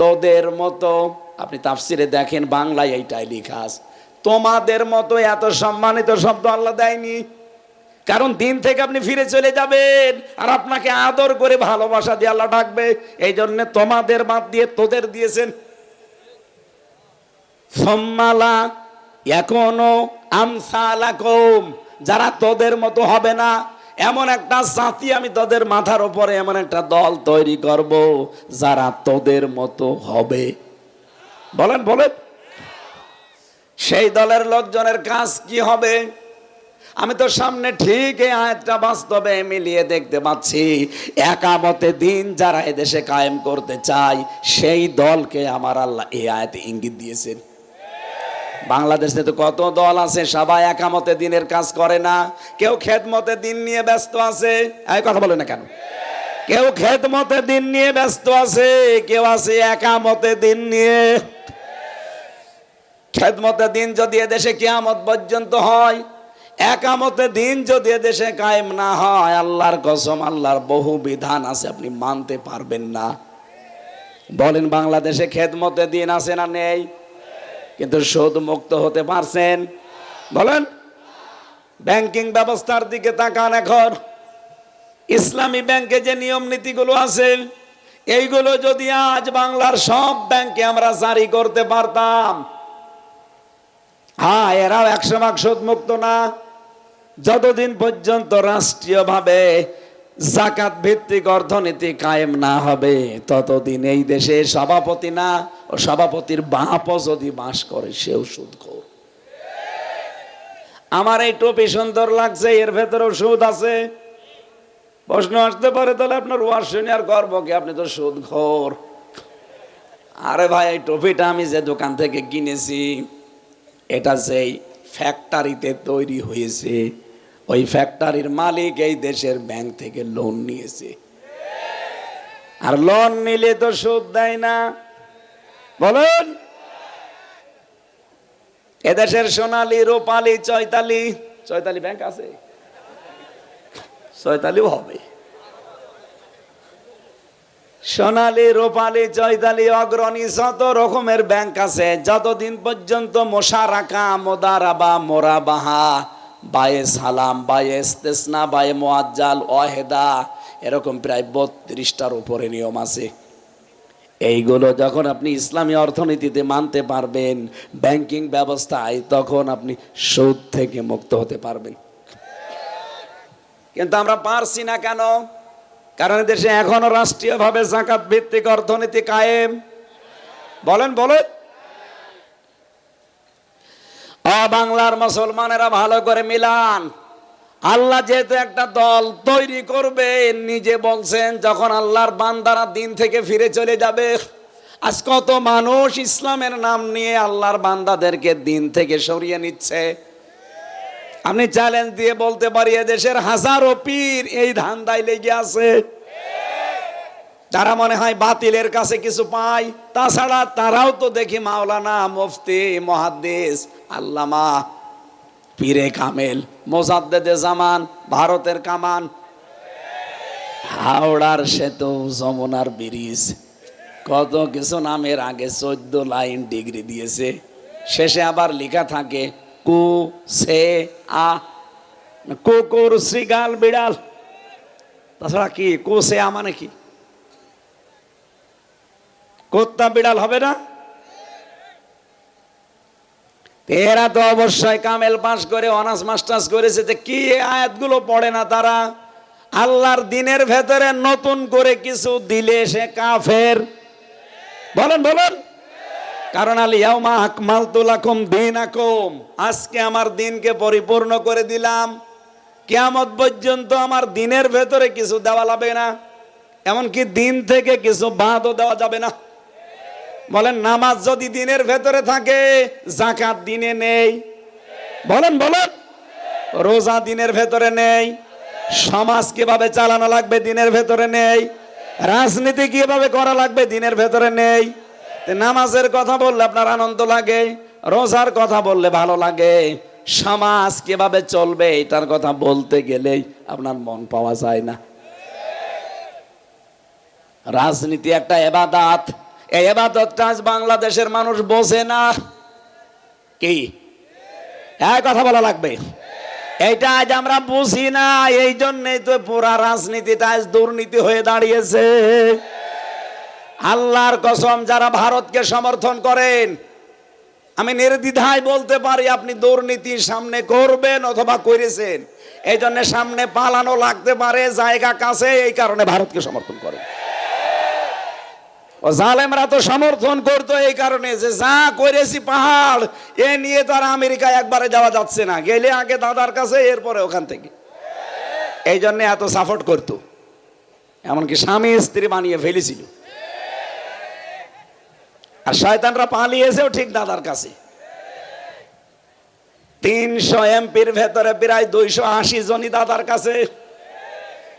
তোদের মতো, আপনি তাফসিরে দেখেন বাংলায় এইটাই লেখা আছে। তোমাদের মতো এত সম্মানিত শব্দ আল্লাহ দেয়নি। কারণ দিন থেকে আপনি ফিরে চলে যাবেন আর আপনাকে আদর করে ভালোবাসা দিয়ে আল্লাহ ডাকবে। এই জন্য তোমাদের বাদ দিয়ে তোদের দিয়েছেন। সম্মালা এখনও আমসালাকুম, যারা তোদের মতো হবে না এমন একটা জাতি আমি তোদের মাথার উপরে এমন একটা দল তৈরি করব যারা তোদের মতো হবে। বলেন বলেন। সেই দলের লোকজনের কাজ কি হবে? আমি তো সামনে ঠিক এই আয়াতটা বাস্তবে মিলিয়ে দেখতে পাচ্ছি। একামতে দিন যারা এদেশে কায়েম করতে চায়, সেই দলকে আমার আল্লাহ এই আয়াতে ইঙ্গিত দিয়েছেন। বাংলাদেশে তো কত দল আছে, সবাই একামতে দিনের কাজ করে না। কেউ খেদমতে দিন নিয়ে ব্যস্ত আছে, এই কথা বলে না কেন? কেউ খেদমতে দিন নিয়ে ব্যস্ত আছে, কেউ আছে একামতে দিন নিয়ে। খেদমতে দিন যদি এদেশে কিয়ামত পর্যন্ত হয়, একামতে দিন যদি এদেশে কায়েম না হয়, আল্লাহর কসম, আল্লাহর বহু বিধান আছে, আপনি মানতে পারবেন না। বলেন বাংলাদেশে খেদমতে দিন আছে না নেই? কিন্তু সুদ মুক্ত হতে পারছেন। বলেন, ব্যাংকিং ব্যবস্থার দিকে তাকান এখন। ইসলামী ব্যাংকে যে নিয়ম নীতিগুলো আছে, এইগুলো যদি আজ বাংলার সব ব্যাংকে আমরা জারি করতে পারতাম হ্যাঁ এরাও একশো ভাগ সুদ মুক্ত না। যতদিন পর্যন্ত রাষ্ট্রীয়ভাবে জাকাত ভিত্তিক অর্থনীতি কায়েম না হবে, ততদিন এই দেশে সভাপতি না ও সভাপতির বাপও যদি বাস করে, সেও সুদ খোর। আমার এই টুপি সুন্দর লাগছে, এর ভেতরেও সুদ আছে। প্রশ্ন আসতে পারে, তাহলে আপনার ওয়ার শুনে আর গর্ব কি? আপনি তো সুদ খোর। আরে ভাই, এই টুপিটা আমি যে দোকান থেকে কিনেছি, এটা যেই ফ্যাক্টরিতে তৈরি হয়েছে ওই ফ্যাক্টরির মালিক এই দেশের ব্যাংক থেকে লোন নিয়েছে। আর লোন নিলে তো সুদ দেয় না। বলুন। এদেশের সোনালী, রূপালী, চৈতালি চৈতালি ব্যাংক আছে। চৈতালিও হবে। সোনালি, রূপালী, চৈতালি, অগ্রণী যত রকমের ব্যাংক আছে, যতদিন পর্যন্ত মোশারাকা, মোদারাবা, মোরাবাহা বায়ে সালাম, বায়ে ইস্তেসনা, বায়ে মোয়াজ্জাল ওয়াহেদা, এরকম প্রায় বত্রিশটার উপরে নিয়ম আছে। এইগুলো যখন আপনি ইসলামী অর্থনীতিতে মানতে পারবেন, ব্যাংকিং ব্যবস্থায়, তখন আপনি সুদ থেকে মুক্ত হতে পারবেন। কিন্তু আমরা পারছি না কেন? কারণ দেশে এখনও রাষ্ট্রীয়ভাবে জাকাত ভিত্তিক অর্থনীতি কায়েম। বলেন বলেন। বাংলার মুসলমানেরা, ভালো করে মিলান। আল্লাহ যেহেতু একটা দল তৈরি করবে, নিজে বলছেন, যখন আল্লাহর বান্দারা দিন থেকে ফিরে চলে যাবে, আজ কত মানুষ ইসলামের নাম নিয়ে আল্লাহর বান্দাদেরকে দিন থেকে সরিয়ে নিচ্ছে। আপনি চ্যালেঞ্জ দিয়ে বলতে পারি দেশের হাজারো পীর এই ধান্দায় লেগে আছে। যারা মনে হয় বাতিলের কাছে কিছু পায়, তাছাড়া তারাও তো দেখি মাওলানা, মুফতি মহাদ্দেশ আল্লামা, পীরে কামেল, মোজাদ্দেদে জামান, ভারতের কামান। হাওড়ার সেতু, যমুনার ব্রিজ। কত কিছু নামের আগে চোদ্দ লাইন ডিগ্রি দিয়েছে। শেষে আবার লেখা থাকে, কু, সে, আ। কুকুর, শ্রীগাল, বিড়াল। তাছাড়া কি, কু, সে, আ মানে কি? কুত্তা বিড়াল হবে না? এরা তো অবশ্যই কামেল পাস করে, অনার্স, মাস্টার্স করেছে যে কি আয়াতগুলো পড়ে না তারা? আল্লাহর দিনের ভেতরে নতুন করে কিছু দিলে সে কাফের। বলেন বলেন। কারণ আলিয়াউমা আকমাল তুলাকুম দিন আকুম আজকে আমার দিনকে পরিপূর্ণ করে দিলাম। কিয়ামত পর্যন্ত আমার দিনের ভেতরে কিছু দেওয়া লাগবে না। এমনকি দিন থেকে কিছু বাদও দেওয়া যাবে না। বলেন, নামাজ যদি দিনের ভেতরে থাকে জাকাত দিনে নেই। বলেন বলেন। রোজা দিনের ভেতরে নেই। সমাজ কীভাবে চালানো লাগবে দিনের ভেতরে নেই। রাজনীতি কীভাবে করা লাগবে দিনের ভেতরে নেই। নামাজের কথা বললে আপনার আনন্দ লাগে, রোজার কথা বললে ভালো লাগে। সমাজ কীভাবে চলবে এটার কথা বলতে গেলেই আপনার মন পাওয়া যায় না। রাজনীতি একটা এবাদাত। এই এবাদতটা আজ বাংলাদেশের মানুষ বোঝে না। কি? এক কথা বলা লাগবে। এইটা আজ আমরা বুঝি না, এই জন্যই তো পুরা রাজনীতিটা আজ দুর্নীতি হয়ে দাঁড়িয়েছে। আল্লাহর কসম, যারা ভারতকে সমর্থন করেন, আমি নির্দ্বিধায় বলতে পারি, আপনি দুর্নীতি সামনে করবেন অথবা করেছেন। এই জন্য সামনে পালানো লাগতে পারে, জায়গা কাছে, এই কারণে ভারতকে সমর্থন করেন। জালেমরা তো সমর্থন করতো এই কারণে যে যা করেছি পাহাড়, এ নিয়ে তো আর আমেরিকায় একবারে যাওয়া যাচ্ছে না। গেলে আগে দাদার কাছে, এরপরে ওখান থেকে। এই জন্য এত সাপোর্ট করতো। এমনকি স্বামী স্ত্রী বানিয়ে ফেলেছিল। আর শয়তানরা পালিয়েছেও ঠিক দাদার কাছে। তিনশো এমপির ভেতরে প্রায় দুইশো আশি জনই দাদার কাছে।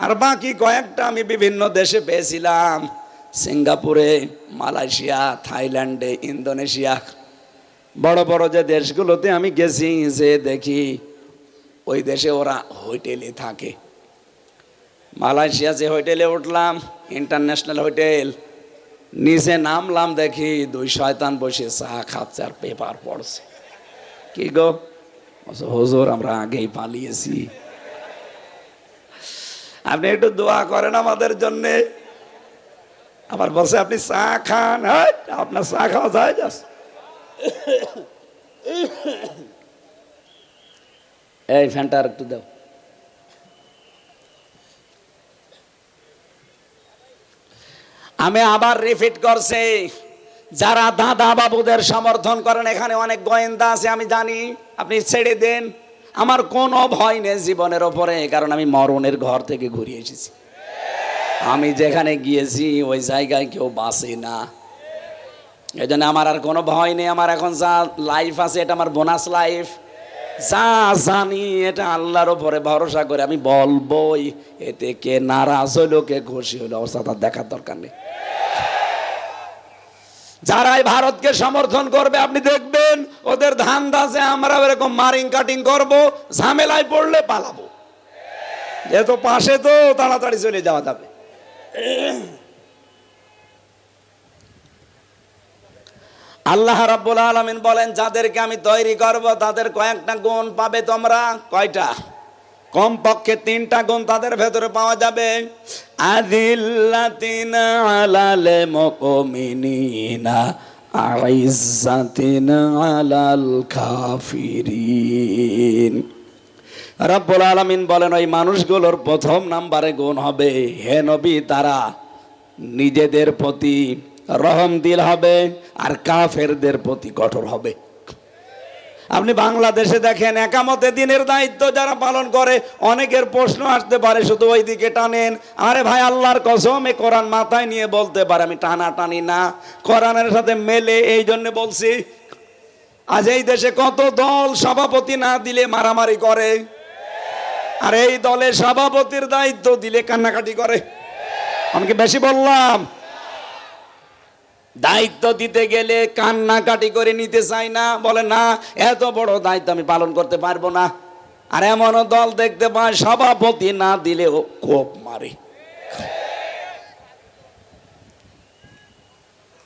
আর বাকি কয়েকটা আমি বিভিন্ন দেশে পেয়েছিলাম। সিঙ্গাপুরে, মালয়েশিয়া, থাইল্যান্ডে, ইন্দোনেশিয়া। বড় বড় যে দেশগুলোতে আমি গেছি, যে দেখি ওই দেশে ওরা হোটেলে থাকে। মালয়েশিয়া যে হোটেলে উঠলাম, ইন্টারন্যাশনাল হোটেল, নিচে নামলাম দেখি দুই শয়তান বসে চা খাচ্ছে আর পেপার পড়ছে। কি গো? হুজুর, আমরা আগেই পালিয়েছি। আপনি একটু দোয়া করেন আমাদের জন্য। আবার বলছে আপনি চা খান আপনার চা খাওয়া যায় যাস এই ফ্যানটা আর একটু দাও। আমি আবার রিপিট করছি যারা দাদা বাবুদের সমর্থন করেন এখানে অনেক গোয়েন্দা আছে আমি জানি আপনি ছেড়ে দেন। আমার কোনো ভয় নেই জীবনের ওপরে কারণ আমি মরণের ঘর থেকে ঘুরে এসেছি। আমি যেখানে গিয়েছি, ওই জায়গায় কেউ বাসে না। এই জন্য আমার আর কোনো ভয় নেই। আমার এখন যা লাইফ আছে, এটা আমার বোনাস লাইফ যা জানি, এটা আল্লাহর ওপরে ভরসা করে আমি বলবই, এতে কে নারাজ হইল, কে খুশি হইল, অবস্থা তার দেখার দরকার নেই। যারাই ভারতকে সমর্থন করবে, আপনি দেখবেন, ওদের ধান দাসে আমরা এরকম মারিং কাটিং করব, ঝামেলায় পড়লে পালাবো। যেহেতু পাশে তো তাড়াতাড়ি চলে যাওয়া যাবে। আল্লাহ রাব্বুল আলামিন বলেন, যাদেরকে আমি তৈরি করব, তাদের কয়েকটা গুণ পাবে তোমরা। কয়টা? কম পক্ষে তিনটা গুণ তাদের ভেতরে পাওয়া যাবে। আদিল্লাতিন আলাল মুমিনিনা আইজ্জাতিন আলাল কাফিরিন। রব্বুল আলামিন বলেন, ওই মানুষগুলোর প্রথম নাম্বারে গুণ হবে। হে নবী, তারা নিজেদের প্রতি রহম দিল হবে আর কাফেরদের প্রতি কঠোর হবে। আপনি বাংলাদেশে দেখেন, একামতে দিনের দায়িত্ব যারা পালন করে, অনেকের প্রশ্ন আসতে পারে, শুধু ওই দিকে টানেন? আরে ভাই, আল্লাহর কসম এ কোরআন মাথায় নিয়ে বলতে পারে, আমি টানা টানি না। কোরআনের সাথে মেলে, এই জন্য বলছি, আজ এই দেশে কত দল সভাপতি না দিলে মারামারি করে? আর এই দলের সভাপতির দায়িত্ব দিলে কান্নাকাটি করে। আমি কি বেশি বললাম? দায়িত্ব দিতে গেলে কান্নাকাটি করে নিতে চাই না। বলে, না, এত বড় দায়িত্ব আমি পালন করতে পারব না। আর এমনও দল দেখতে পায়, সভাপতি না দিলেও কোপ মারে।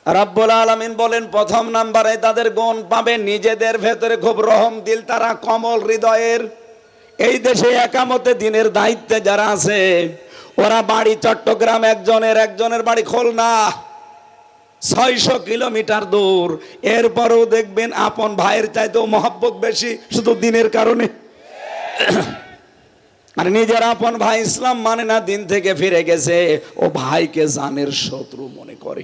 রাব্বুল আলামিন বলেন, প্রথম নাম্বারে তাদের গুণ পাবে নিজেদের ভেতরে খুব রহম দিল, তারা কমল হৃদয়ের এই দেশে একামতে দিনের দায়িত্বে যারা আছে, ওরা বাড়ি চট্টগ্রাম একজনের একজনের বাড়ি খুলনা। ছয়শো কিলোমিটার দূর। এরপরও দেখবেন আপন ভাইয়ের চাইতেও মহব্বত বেশি শুধু দিনের কারণে। আর নিজের আপন ভাই ইসলাম মানে না, দিন থেকে ফিরে গেছে। ও ভাইকে জানের শত্রু মনে করে।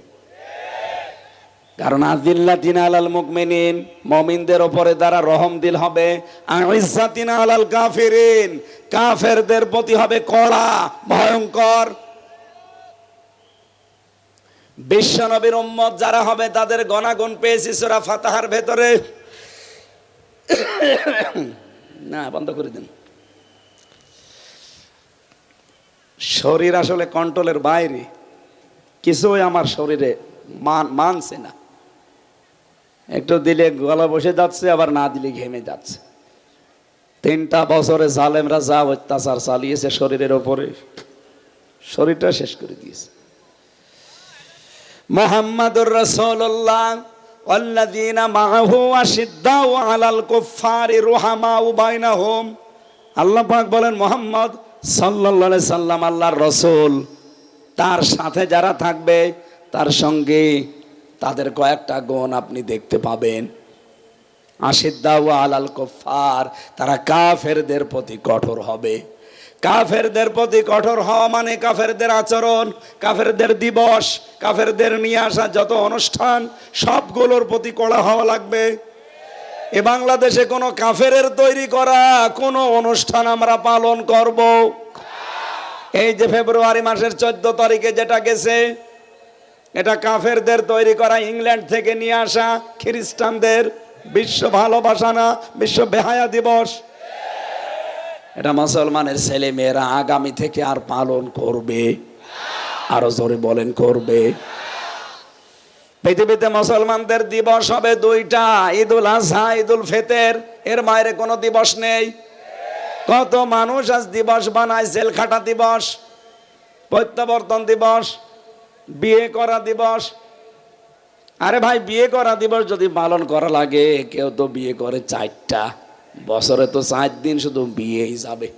কারণ আদিল্লাতিন আলাল মুকমিনিন, মমিনদের ওপরে দ্বারা রহম দিল হবে। আইসাতিন আলাল কাফিরিন, কাফেরদের প্রতি হবে কড়া, ভয়ঙ্কর। বিশ্বনবীর উম্মত যারা হবে, তাদের গণাগুণ পেয়েছি সোরা ফাতাহার ভেতরে। না, বন্ধ করে দিন। শরীর আসলে কন্ট্রোলের বাইরে। কিছুই আমার শরীরে মান, মানছে না। একটু দিলে গলা বসে যাচ্ছে আবার না দিলে ঘেমে যাচ্ছে তিনটা বছরে জালেমরা যা অত্যাচার চালিয়েছে শরীরের ওপরে শরীরটা শেষ করে দিয়েছে মোহাম্মদুর রসুল্লাহ والذين معه أشداء على الكفار رحماء بينهم আল্লাহ পাক বলেন মোহাম্মদ সাল্লাল্লাহু আলাইহি সাল্লাম আল্লাহর রসুল তার সাথে যারা থাকবে তার সঙ্গে তাদের কয়েকটা গুণ আপনি দেখতে পাবেন। আশিদ্দাউ আলাল কুফার তারা কাফেরদের প্রতি কঠোর হবে। কাফেরদের প্রতি কঠোর হওয়া মানে কাফেরদের আচরণ, কাফেরদের দিবস, কাফেরদের নিয়ে আসা যত অনুষ্ঠান, সবগুলোর প্রতি কড়া হওয়া লাগবে। এ বাংলাদেশে কোনো কাফেরের তৈরি করা কোনো অনুষ্ঠান আমরা পালন করব। এই যে ফেব্রুয়ারি মাসের চোদ্দ তারিখে যেটা গেছে এটা কাফেরদের তৈরি করা ইংল্যান্ড থেকে নিয়ে আসা খ্রিস্টানদের বিশ্ব ভালোবাসা না, বিশ্ব বেহায়া দিবস। এটা মুসলমানের ছেলে মেয়েরা আগামী থেকে আর পালন করবে। আরও জোরে বলেন, করবে। পৃথিবীতে মুসলমানদের দিবস হবে দুইটা, ঈদুল আজহা ঈদুল ফেতের। এর বাইরে কোনো দিবস নেই। কত মানুষ আজ দিবস বানায়, জেলখাটা দিবস, প্রত্যাবর্তন দিবস। বিয়ে করা দিবস। আরে ভাই, বিয়ে করা দিবস যদি পালন করা লাগে, কেউ তো বিয়ে করে চারটা। বছরে তো চার দিন শুধু বিয়েই যাবে।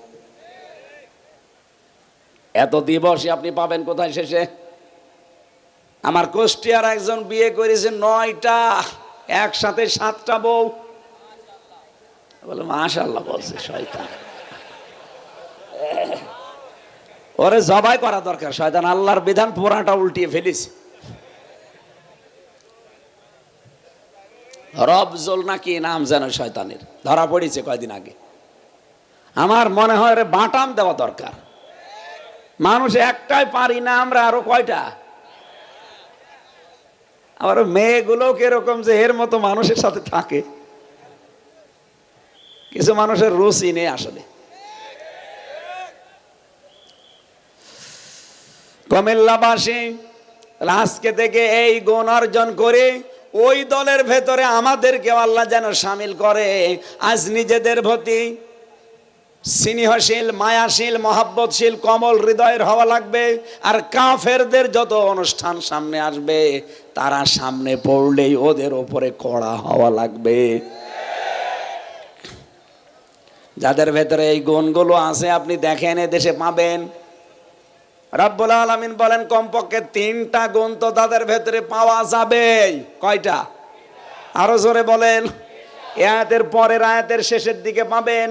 এত দিবসই আপনি পাবেন কোথায় শেষে? আমার কুষ্টিয়ার একজন বিয়ে করেছে নয়টা, একসাথে সাতটা বউ। বলে মাশাল্লাহ বলছে, শয়তান। ওরে জবাই করা দরকার, শয়তান। আল্লাহর বিধান পুরাটা উল্টিয়ে ফেলিস রবজল নাকি নাম যেন শয়তানের? ধরা পড়েছে কয়দিন আগে। আমার মনে হয় রে বাটাম দেওয়া দরকার। মানুষ একটাই পারি না আমরা আরও কয়টা? আবার মেয়েগুলো কীরকম যে এর মতো মানুষের সাথে থাকে। কিছু মানুষের রুচি নেই আসলে। কমিল্লাবাসী আজকে থেকে এই গুণ অর্জন করে ওই দলের ভেতরে আমাদেরকে আল্লাহ যেন সামিল করে। আজ নিজেদের প্রতি স্নেহশীল, মায়াশীল, মহাব্বতশীল, কমল হৃদয়ের হওয়া লাগবে। আর কাফেরদের যত অনুষ্ঠান সামনে আসবে, তারা সামনে পড়লেই ওদের ওপরে কড়া হওয়া লাগবে। যাদের ভেতরে এই গুণগুলো আছে, আপনি দেখেন এ দেশে পাবেন। রব্বুল আলমিন বলেন, কমপক্ষে তিনটা গুণ তো তাদের ভেতরে পাওয়া যাবে কয়টা? আরও জোরে বলেন। আয়াতের পরের আয়াতের শেষের দিকে পাবেন,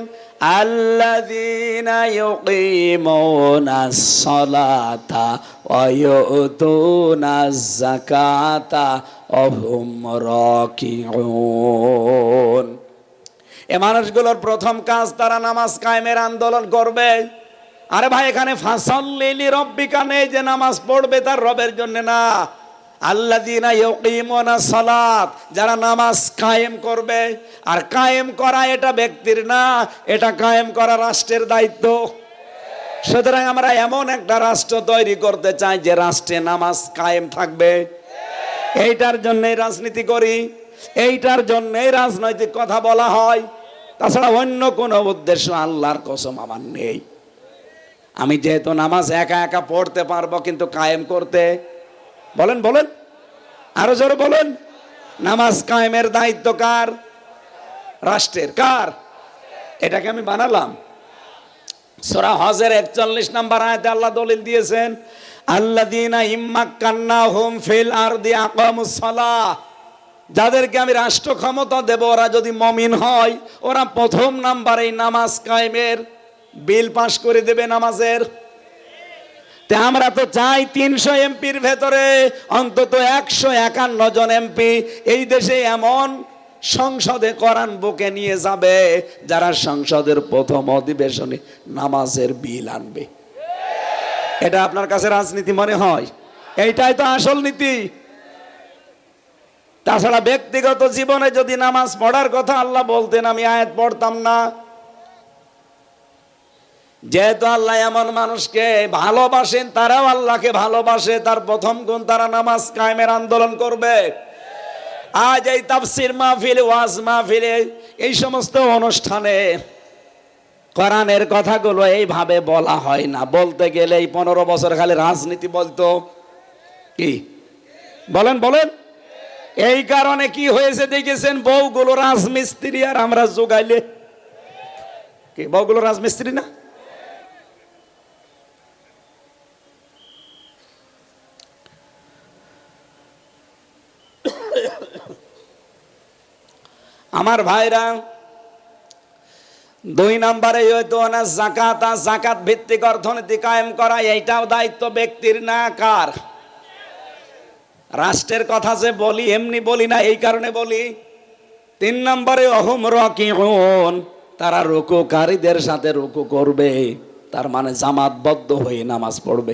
আল্লাযীনা ইউকিমুনাস সালাতা ওয়া ইউতুনাজ যাকাতা ওয়া হুম রাকিউন। এ মানুষগুলোর প্রথম কাজ তারা নামাজ কায়েমের আন্দোলন করবে। আরে ভাই, এখানে ফাসাল্লিলি রব্বিকা নেই যে নামাজ পড়বে তার রবের জন্য না। আল্লাযীনা ইউকিমুনা সালাত, যারা নামাজ কায়েম করবে। আর কায়েম করা এটা ব্যক্তির না, এটা কায়েম করা রাষ্ট্রের দায়িত্ব। সুতরাং আমরা এমন একটা রাষ্ট্র তৈরি করতে চাই যে রাষ্ট্রে নামাজ কায়েম থাকবে। এইটার জন্যই রাজনীতি করি, এইটার জন্যই রাজনৈতিক কথা বলা হয়। তাছাড়া অন্য কোনো উদ্দেশ্য আল্লাহর কসম আমার নেই। আমি যেহেতু নামাজ একা একা পড়তে পারব, কিন্তু কায়েম করতে। বলেন বলেন। আরও জোরে বলেন। নামাজ কায়েমের দায়িত্ব কার? রাষ্ট্রের। কার? এটাকে আমি বানালাম। সোরা হজের একচল্লিশ নাম্বার আয়তে আল্লাহ দলিল দিয়েছেন আল্লাদিনা ইম্মাক্কান্না হোম ফিল আর দি আকামুসলা যাদেরকে আমি রাষ্ট্র ক্ষমতা দেব, ওরা যদি মমিন হয়, ওরা প্রথম নাম্বার এই নামাজ কায়েমের বিল পাশ করে দেবে নামাজের। আমরা তো চাই তিনশো এমপির ভেতরে অন্তত একশো একান্ন জন এমপি এই দেশে এমন সংসদে করান বুকে নিয়ে যাবে যারা সংসদের প্রথম অধিবেশনে নামাজের বিল আনবে। এটা আপনার কাছে রাজনীতি মনে হয়? এইটাই তো আসল নীতি। তাছাড়া ব্যক্তিগত জীবনে যদি নামাজ পড়ার কথা আল্লাহ বলতেন, আমি আয়াত পড়তাম না। যেহেতু আল্লাহ এমন মানুষকে ভালোবাসেন, তারাও আল্লাহকে ভালোবাসে। তার প্রথম গুণ, তারা নামাজ কায়েমের আন্দোলন করবে। আজ এই তাফসির মাহফিল, ওয়াজ মাহফিলে এই সমস্ত অনুষ্ঠানে কোরআনের কথাগুলো এইভাবে বলা হয় না। বলতে গেলে এই পনেরো বছর খালি রাজনীতি বলতো। কি? বলেন বলেন। এই কারণে কি হয়েছে দেখেছেন? বউগুলো রাজমিস্ত্রি আর আমরা যোগাইলে কি? বউগুলো রাজমিস্ত্রি না? আমার ভাইরা, দুই নম্বরে জাকাত আর জাকাত ভিত্তিক অর্থনীতি কায়েম করা, এইটাও দায়িত্ব ব্যক্তির না কার? রাষ্ট্রের কথা যে বলি, এমনি বলি না, এই কারণে বলি। তিন নম্বরে, অহম রকিউন, তারা রুকুকারীদের সাথে রুকু করবে, তার মানে জামাতবদ্ধ হয়ে নামাজ পড়বে।